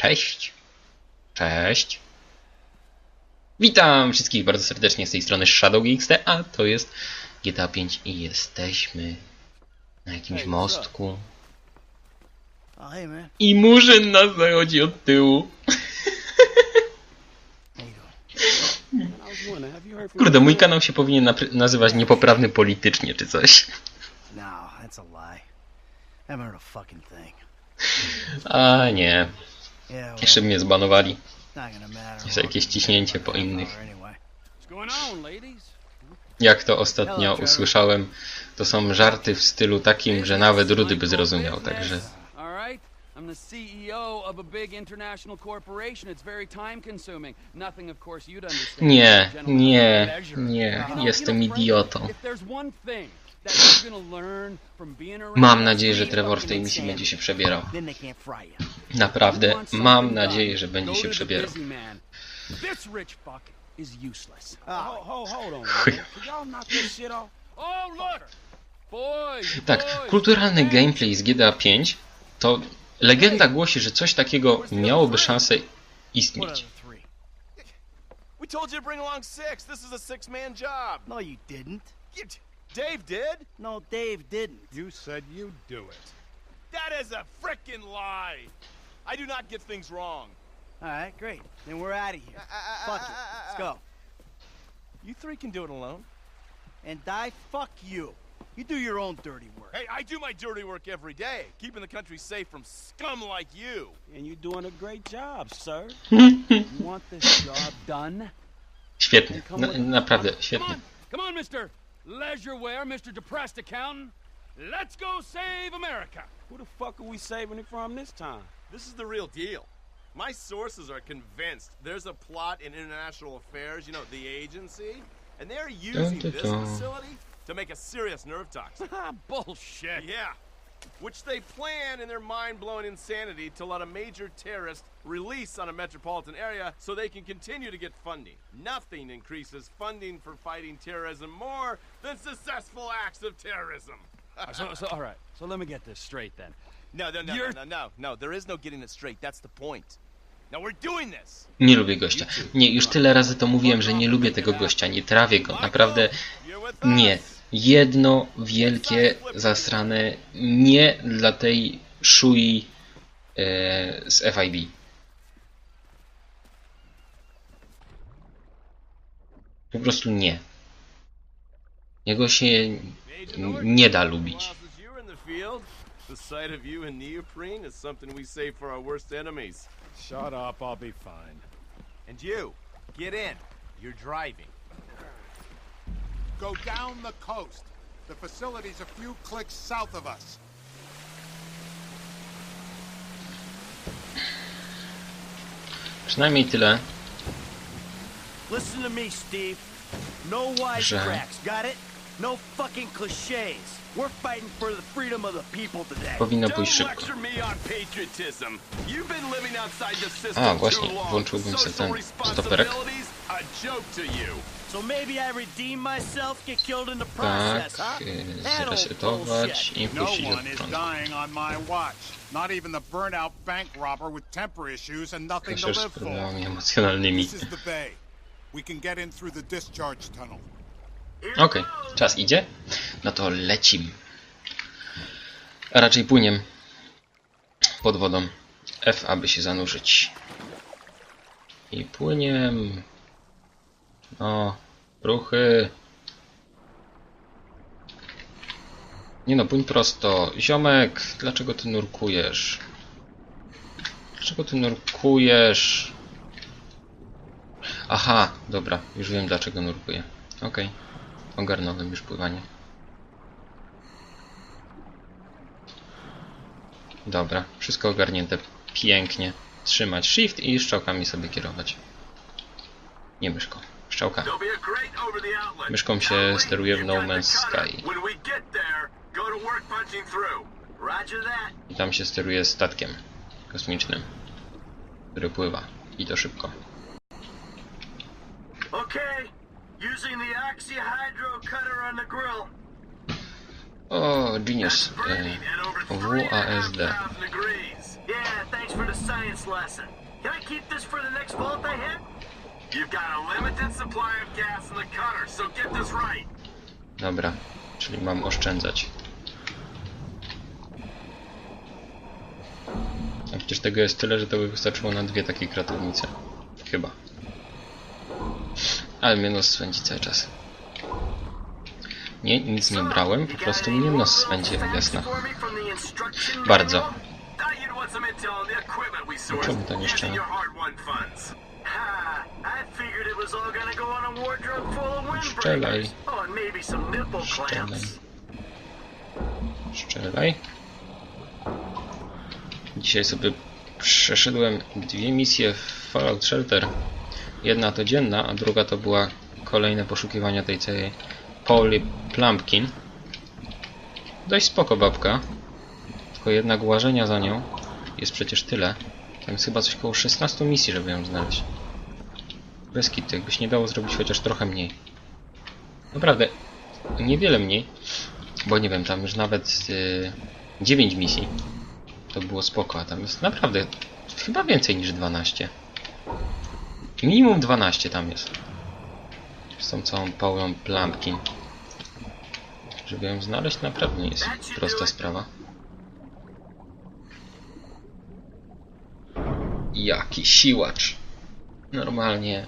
Cześć. Cześć. Witam wszystkich bardzo serdecznie z tej strony ShadowGXT, a to jest GTA 5 i jesteśmy na jakimś Hey, mostku. Oh, hey, man. I murzyn nas zachodzi od tyłu. How you doing? I was wondering, have you heard from Kurde, mój kanał się powinien napr- nazywać niepoprawny politycznie czy coś. No, that's a lie. Haven't heard a fucking thing. A nie, jeszcze mnie zbanowali. Jeszcze jakieś ciśnięcie po innych. Jak to ostatnio usłyszałem, to są żarty w stylu takim, że nawet Rudy by zrozumiał, także... I'm the CEO of a big international corporation. It's very time consuming. Nothing, of course, you'd understand. Nie, nie, nie, jestem idiotą. If there's one thing Mam nadzieję, że Trevor w tej misji będzie się przebierał. Naprawdę, mam nadzieję, że będzie się przebierał. useless. Oh, Tak, kulturalny gameplay z GTA 5 to legenda głosi, że coś takiego miałoby szansę istnieć. told you to bring along six. This is a six-man job. No, you didn't. You, Dave did. No, Dave didn't. You said you'd do it. That is a frickin' lie. I do not get things wrong. All right, great. Then we're out of here. Uh, uh, uh, fuck it. Let's go. You three can do it alone. And die, fuck you. You do your own dirty work. Hey, I do my dirty work every day, keeping the country safe from scum like you. And you're doing a great job, sir. you want this job done? Świetnie, na, naprawdę Come on, come on, Mr. Leisureware, Mr. Depressed Accountant. Let's go save America. Who the fuck are we saving it from this time? This is the real deal. My sources are convinced there's a plot in international affairs, you know, the agency, and they're using Dun, dun, this facility to make a serious nerve toxin. Ah, Bullshit. Yeah. Which they plan in their mind blowing insanity to let a major terrorist release on a metropolitan area so they can continue to get funding. Nothing increases funding for fighting terrorism more than successful acts of terrorism. So, so, all right. So let me get this straight then. No, no, no, You're- no, no, no, no. There is no getting it straight. That's the point. Now we're doing this. Nie lubię gościa. Nie, już tyle razy to mówiłem, że nie lubię tego gościa, nie trawię go. Naprawdę nie. Jedno wielkie zasrane nie dla tej szui e, z FIB. Po prostu nie. Jego się nie da lubić. The sight of you in neoprene is something we save for our worst enemies. Shut up, I'll be fine. And you, get in. You're driving. Go down the coast. The facility's a few clicks south of us. Przynajmniej tyle, Listen to me, Steve. No wisecracks, got it? No fucking cliches. We're fighting for the freedom of the people today. powinno Don't pójść szybko. lecture me on patriotism. You've been living outside the system A, właśnie, too long. włączyłbym sobie Social ten stoperek. So maybe I redeem myself, get killed in the Tak, process, huh? That old zresetować i No puścić one is dying on my watch. Not even the burnout bank robber with temper issues and nothing to live for. problemami emocjonalnymi. This is the bay. We can get in through the discharge tunnel. Okej, czas idzie? No to lecim. A raczej płyniem pod wodą. F, aby się zanurzyć. I płyniem. No, ruchy. Nie no, płyń prosto. Ziomek, dlaczego ty nurkujesz? Dlaczego ty nurkujesz? Aha, dobra, już wiem dlaczego nurkuję. Okej, ogarnąłem już pływanie. Dobra, wszystko ogarnięte. Pięknie. Trzymać shift i strzałkami sobie kierować. Nie myszką, strzałka. Myszką się steruje w No Man's. Sky. I tam się steruje statkiem kosmicznym, który pływa. I to szybko. O, Genius. E, WASD. 3,500 degrees. Yeah, thanks for the science lesson. Can I keep this for the next vault I hit? Dobra, czyli mam oszczędzać. A przecież tego jest tyle, że to by wystarczyło na dwie takie kratownice. Chyba. Ale mnie nos swędzi cały czas. Nie, nic nie brałem, po prostu mnie nos swędzi, jasne. Bardzo. Thought you'd want was all gonna go on a wardrobe full of windbreakers. Oh, and maybe some nipple clamps. Strzelaj. Dzisiaj sobie przeszedłem dwie misje w Fallout Shelter. Jedna to dzienna, a druga to była kolejne poszukiwania tej całej Polly Plumpkin. Dość spoko babka. Tylko jednak łażenia za nią jest przecież tyle. Tam jest chyba coś koło 16 misji, żeby ją znaleźć. Bez kitu, jakbyś nie dało zrobić chociaż trochę mniej. Naprawdę, niewiele mniej. Bo nie wiem, tam już nawet yy, 9 misji. To było spoko, a tam jest naprawdę chyba więcej niż 12. Minimum 12 tam jest. Z tą całą Paulą Plumpkin. Żeby ją znaleźć naprawdę nie jest prosta sprawa. Jaki siłacz. Normalnie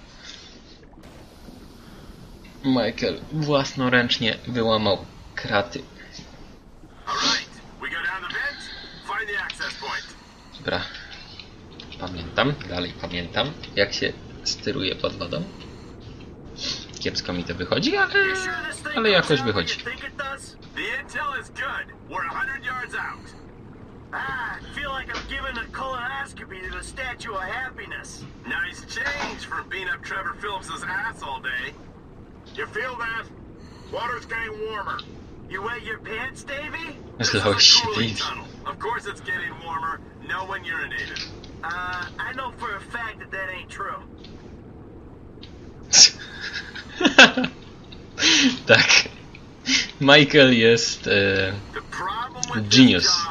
Michael własnoręcznie wyłamał kraty. Dobra. Pamiętam, dalej pamiętam, jak się steruje pod wodą. Kiepsko mi to wychodzi, ale, ale jakoś wychodzi. Giving a colonoscopy to the Statue of Happiness. Nice change from being up Trevor Phillips's ass all day. You feel that? Water's getting warmer. You wet your pants, Davy? This is a się, tunnel. Of course it's getting warmer. No one urinated. Uh, I know for a fact that that ain't true. tak. Michael jest e, The problem with Genius.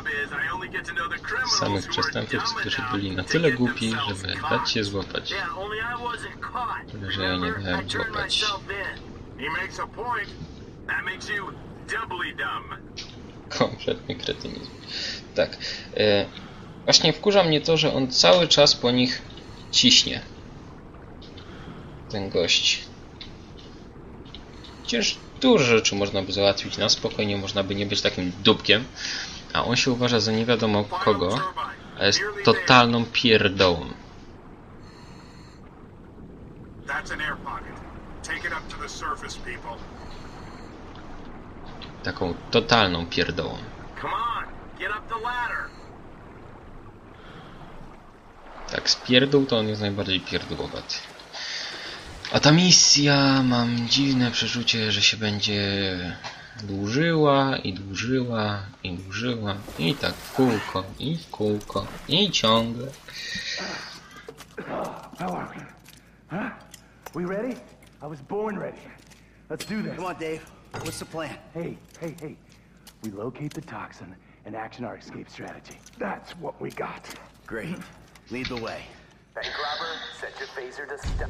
Samych przestępców, którzy byli na tyle głupi, żeby dać się złapać. Tyle, że ja nie dałem złapać. Kompletny kretynizm. Tak. E, właśnie wkurza mnie to, że on cały czas po nich ciśnie. Ten gość. Przecież dużo rzeczy można by załatwić na spokojnie, można by nie być takim dupkiem. A on się uważa za nie wiadomo kogo, a jest totalną pierdołą. Taką totalną pierdołą. Tak, z pierdół to on jest najbardziej pierdółowaty. A ta misja, mam dziwne przeczucie, że się będzie dłużyła i dłużyła i dłużyła i tak w kółko i w kółko i ciągle. How are we? Huh? We ready? I was born ready. Let's do this. Come on, Dave. What's the plan? Hey, hey, hey. We locate the toxin and action our escape strategy. That's what we got. Great. Lead the way. Bank robber, set your phaser to step.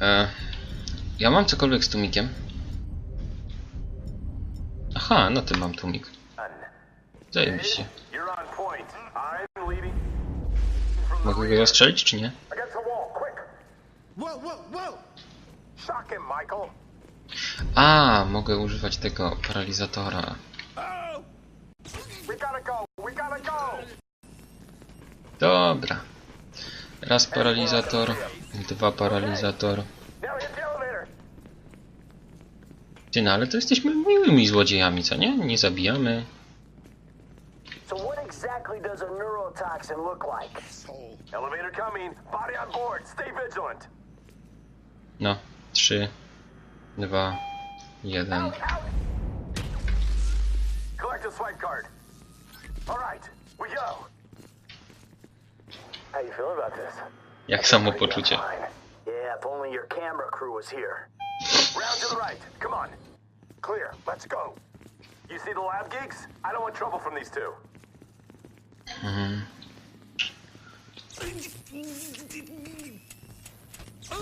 E, ja mam cokolwiek z tłumikiem? Aha, no ty mam tłumik. Zajebiście. Mogę go zastrzelić, czy nie? A, mogę używać tego paralizatora. Dobra. Raz paralizator, dwa paralizator. Now hit the elevator. Ty, no ale to jesteśmy miłymi złodziejami, co nie? Nie zabijamy. So what exactly does a neurotoxin look like? Elevator coming. Body on board. Stay vigilant. No, trzy, dwa, jeden. Collect a swipe card. All right, we go. How you feeling about this? Jak samopoczucie. Yeah, if only your camera crew was here. Round to the right. Come on. Clear. Let's go. You see the lab geeks? I don't want trouble from these two.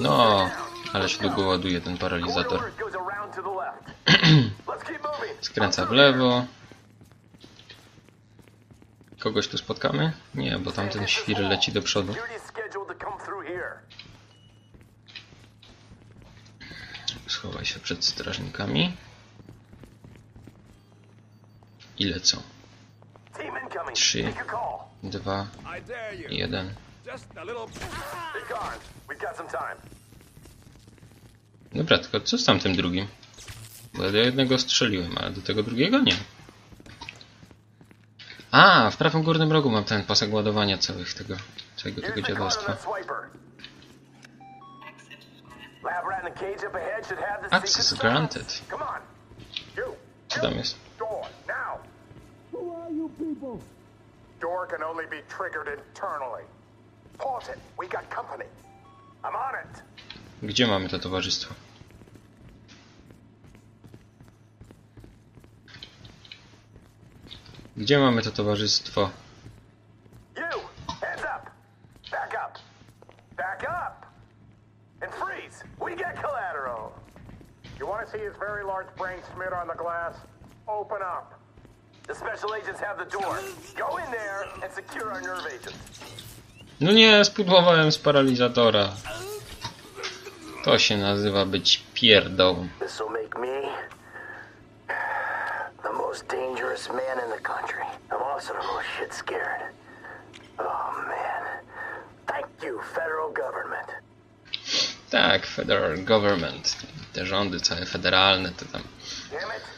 No, ale się długo ładuje ten paralizator. Skręca w lewo. Kogoś tu spotkamy? Nie, bo tamten świr leci do przodu. Schowaj się przed strażnikami. I lecą. Team incoming. Trzy. Take a call. Dwa, I dare you. jeden. Just a little. Be gone. We've got some time. Dobra, tylko co z tamtym drugim? Bo ja do jednego strzeliłem, ale do tego drugiego nie. A, w prawym górnym rogu mam ten pasek ładowania całych tego, całego tego dziadostwa. Access granted. Co tam jest? People? Door can only be triggered internally. Pause it. We got company. I'm on it. Gdzie mamy to towarzystwo? Gdzie mamy to towarzystwo? You, hands up. Back up. Back up. And freeze. We got collateral. You want to see his very large brain smeared on the glass? Open up. The special agents have the door. Go in there and secure our nerve agents. No nie, spudłowałem z paralizatora. To się nazywa być pierdą. This will make me the most dangerous man in the country. I'm also the most shit scared. Oh man. Thank you, federal government. Tak, federal government. Te rządy całe federalne to tam. Damn it.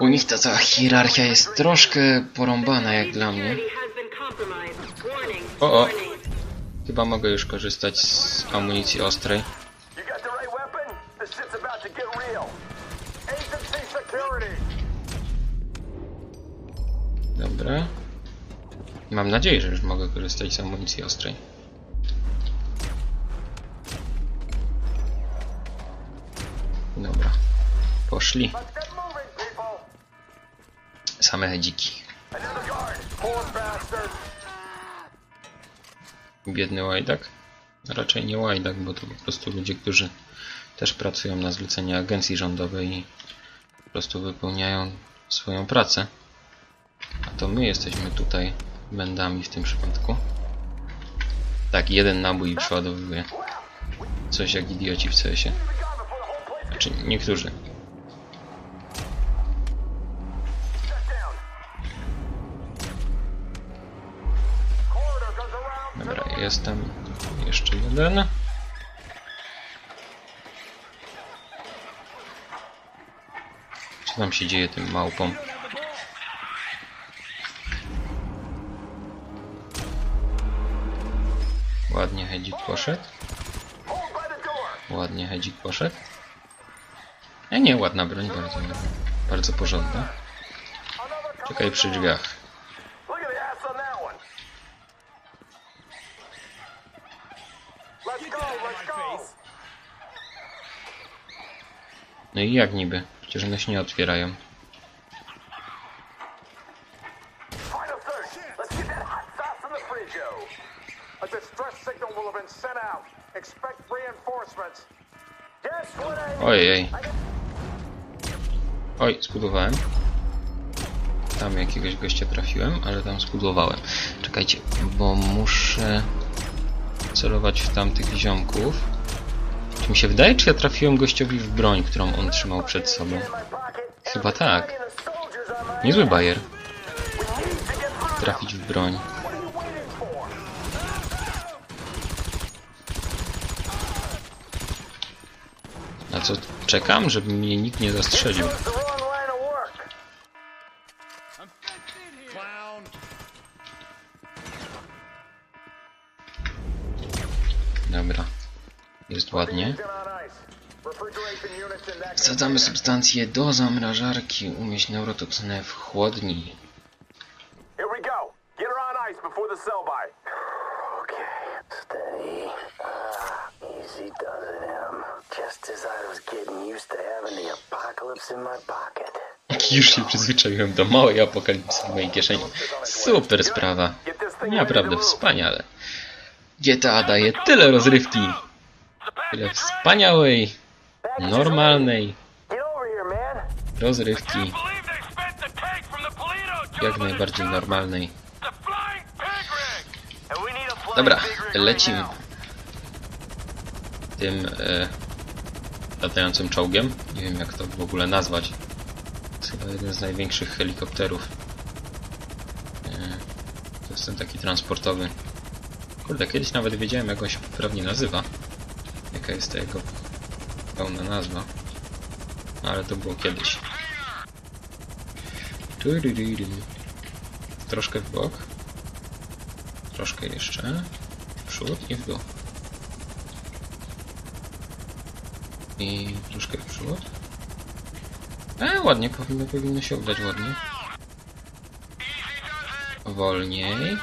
U nich ta cała hierarchia jest troszkę porąbana jak dla mnie. O, o. Chyba mogę już korzystać z amunicji ostrej. Dobra. Mam nadzieję, że już mogę korzystać z amunicji ostrej. Dobra. Poszli. Same bastard. Biedny łajdak? Raczej nie łajdak, bo to po prostu ludzie, którzy też pracują na zlecenie agencji rządowej i po prostu wypełniają swoją pracę. A to my jesteśmy tutaj będami w tym przypadku. Tak, jeden nabój przeładowuje. Coś jak idioci w CS-ie. Znaczy, niektórzy. Jest tam jeszcze jeden. Co tam się dzieje tym małpom? Ładnie hedzik poszedł. Ładnie hedzik poszedł. E nie, ładna broń, bardzo, bardzo porządna. Czekaj przy drzwiach. No i jak niby? Przecież one się nie otwierają. Ojej. Oj, spudłowałem. Tam jakiegoś gościa trafiłem, ale tam spudłowałem. Czekajcie, bo muszę celować w tamtych ziomków. Czy mi się wydaje, czy ja trafiłem gościowi w broń, którą on trzymał przed sobą? Chyba tak. Niezły bajer. Trafić w broń. What are you waiting for? A co, czekam, żeby mnie nikt nie zastrzelił. Dobra. Jest ładnie. Wsadzamy substancję do zamrażarki. Umieść neurotoksynę w chłodni. Ah. Już się przyzwyczaiłem do małej apokalipsy w mojej kieszeni. Super sprawa. Naprawdę wspaniale. GTA daje tyle rozrywki. Wspaniałej, normalnej rozrywki. Jak najbardziej normalnej. Dobra, lecimy. Tym e, latającym czołgiem. Nie wiem jak to w ogóle nazwać. To jest chyba jeden z największych helikopterów. E, to jest ten taki transportowy. Kurde, kiedyś nawet wiedziałem jak on się poprawnie nazywa. Jaka jest jego pełna nazwa. Ale to było kiedyś. Troszkę w bok. Troszkę jeszcze. W przód i w dół. I troszkę w przód. E, ładnie, powinno, powinno się udać ładnie. Wolniej.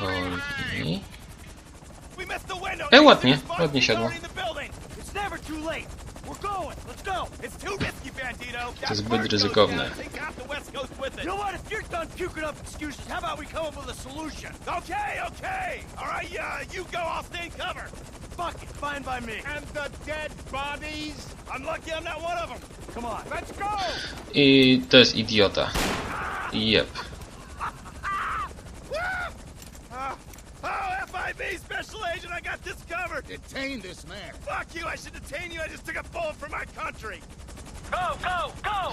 Wolniej. E, ładnie, ładnie siadło. Never too late. We're going. Let's go. It's too risky, Bandito. To zbyt ryzykowne. Take half the West Coast with it. You know what? If you're done puking up excuses, how about we come up with a solution? Okay, okay. All right, yeah, you go. I'll stay in cover. Fuck it. Fine by me. And the dead bodies? I'm lucky I'm not one of them. Come on. Let's go! I to jest idiota. Jep. FIB Special Agent, I got this covered. Detain this man. Fuck you. I should detain you. I just took a bullet for my country. Go, go, go.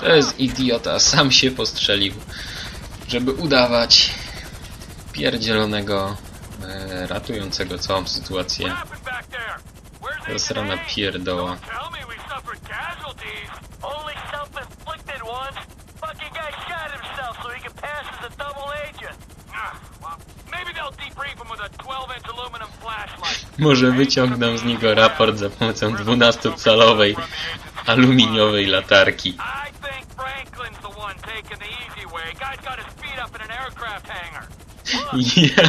To jest idiota, sam się postrzelił, żeby udawać pierdzielonego, e, ratującego całą sytuację. Where's Zasrana AJ? pierdoła. Don't tell me we suffered casualties. Only self-inflicted ones. Fucking guy shot himself so he could pass as a double agent. Ah, well, maybe they'll debrief him with a 12-inch aluminum flashlight. Może wyciągną z niego raport za pomocą 12-calowej aluminiowej latarki. Ja.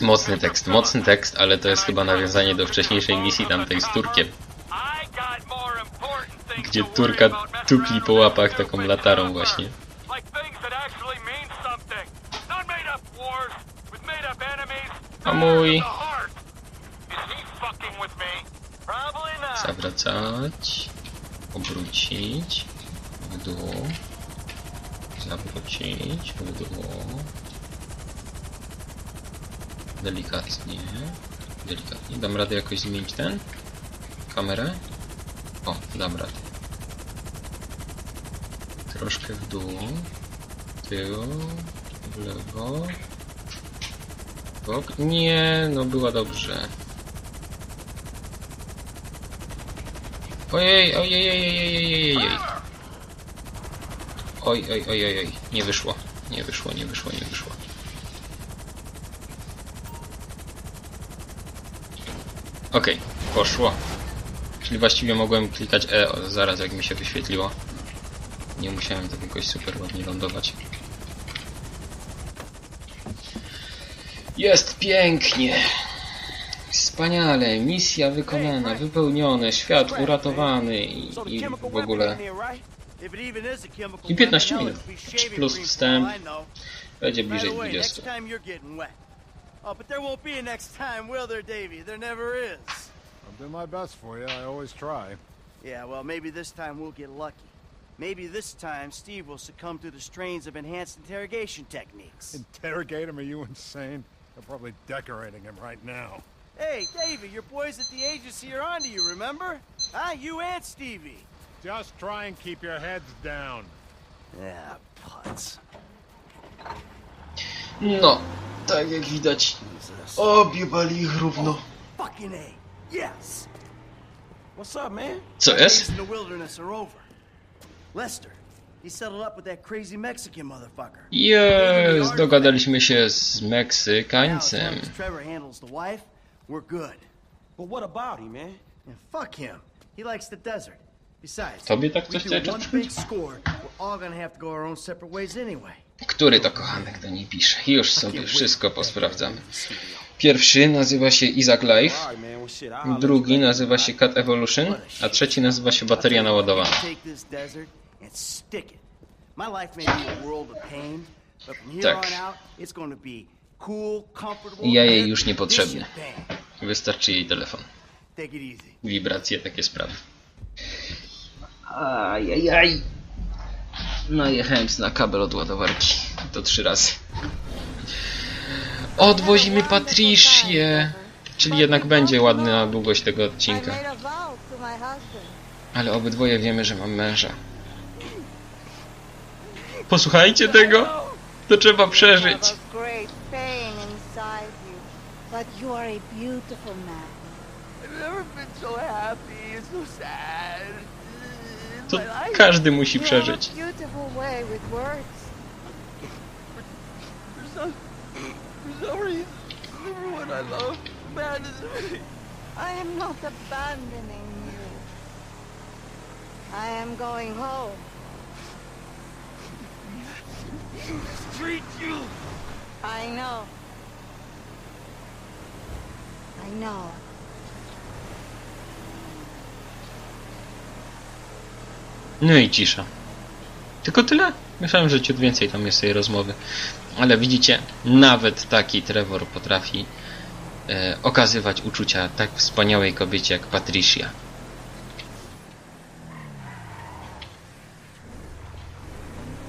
Mocny tekst, mocny tekst, ale to jest chyba nawiązanie do wcześniejszej misji tamtej z Turkiem, gdzie Turka around po łapach taką latarą właśnie. Like things that actually mean something. Not made up wars with made up enemies. A mój. The heart. Is he fucking with me? Probably not. Zawracać, obrócić, w dół, zawrócić, w dół, delikatnie, delikatnie. Dam radę jakoś zmienić ten? Kamerę? O, dam radę. Troszkę w dół, tył, w lewo, bok. Nie, no była dobrze. Ojej, ojej, ojej, ojej, ojej. Oj, oj, oj, oj, oj, nie wyszło, nie wyszło, nie wyszło, nie wyszło. Okej, poszło. Czyli właściwie mogłem klikać E zaraz jak mi się wyświetliło. Nie musiałem tak jakoś super ładnie lądować. Jest pięknie! Wspaniale, misja wykonana, wypełnione, świat uratowany i, w ogóle I 15 weapon, minut. Plus wstęp. będzie bliżej the way, next 20. time you're getting wet. Oh, but there won't be a next time, will there, Davy? There never is. I'll do my best for you. I always try. Yeah, well, maybe this time we'll get lucky. Maybe this time Steve will succumb to the strains of enhanced interrogation techniques. Interrogate him? Are you insane? They're probably decorating him right now. Hey, Davy, your boys at the agency are onto you, remember? Huh? You and Stevie. Just try and keep your heads down. Yeah, putz. No, tak jak widać, objebali ich równo. Oh, fucking A. Yes. What's up, man? Co Days jest? in the wilderness are over. Lester, he settled up with that crazy Mexican motherfucker. Jest, dogadaliśmy się z Meksykańcem. Tobie tak we coś anyway. Który to kochanek do niej pisze? Już sobie wszystko posprawdzamy. Pierwszy nazywa się Isaac Life, drugi nazywa się Cat Evolution, a trzeci nazywa się Bateria naładowana. And stick it. My life may be a world of pain, but from here Tak. on out, it's going to be cool, comfortable. Ja jej już niepotrzebny. Wystarczy jej telefon. Take it easy. Wibracje, takie sprawy. Ajajaj. No jechałem na kabel od ładowarki. To trzy razy. Odwozimy Patricię. Czyli jednak będzie ładna długość tego odcinka. made a vow to my husband. Ale obydwoje wiemy, że mam męża. Posłuchajcie tego! To trzeba przeżyć. but you are a beautiful man. I've never been so happy. It's so sad. In To każdy musi przeżyć. I am not abandoning you. I am going home. Treat you. I know. I know. No i cisza. Tylko tyle? Myślałem, że ciut więcej tam jest tej rozmowy. Ale widzicie, nawet taki Trevor potrafi e, okazywać uczucia tak wspaniałej kobiecie jak Patricia.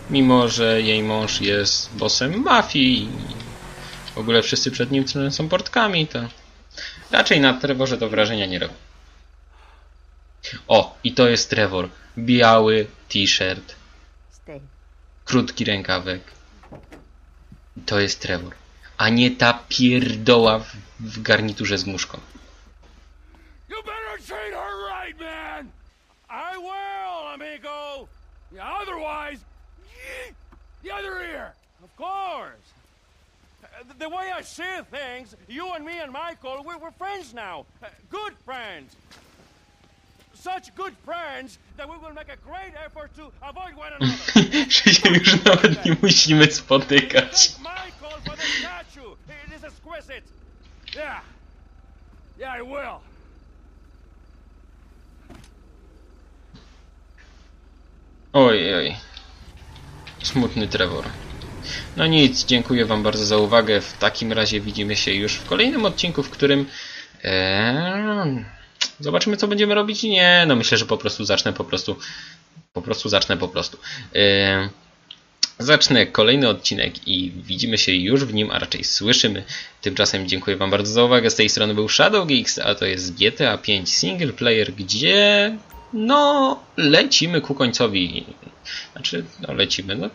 Mimo, że jej mąż jest bossem mafii i w ogóle wszyscy przed nim są portkami, to raczej na Trevorze to wrażenia nie robi. O, i to jest Trevor. Biały t-shirt, krótki rękawek. To jest Trevor. A nie ta pierdoła w, w garniturze z muszką. You better treat her right, man. I will, amigo. Otherwise, the other ear. Of course. The way I see things, you and me and Michael, we're, we're friends now. Good friends. Such good friends that we will make a great effort to avoid one another. że się już nawet nie musimy spotykać. Thank Michael for the statue. It is exquisite. Yeah. Yeah, I will. Oj, oj. Smutny Trevor. No nic, dziękuję Wam bardzo za uwagę. W takim razie widzimy się już w kolejnym odcinku, w którym. Eee, zobaczymy, co będziemy robić. Nie, no myślę, że po prostu zacznę po prostu. Po prostu zacznę po prostu. Eee, zacznę kolejny odcinek i widzimy się już w nim, a raczej słyszymy. Tymczasem dziękuję Wam bardzo za uwagę. Z tej strony był Shadow Geeks, a to jest GTA 5 single player, gdzie no lecimy ku końcowi. Znaczy, no lecimy, no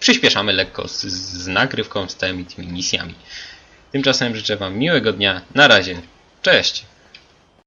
przyspieszamy lekko z, z nagrywką, z tymi, tymi misjami. Tymczasem życzę Wam miłego dnia. Na razie. Cześć!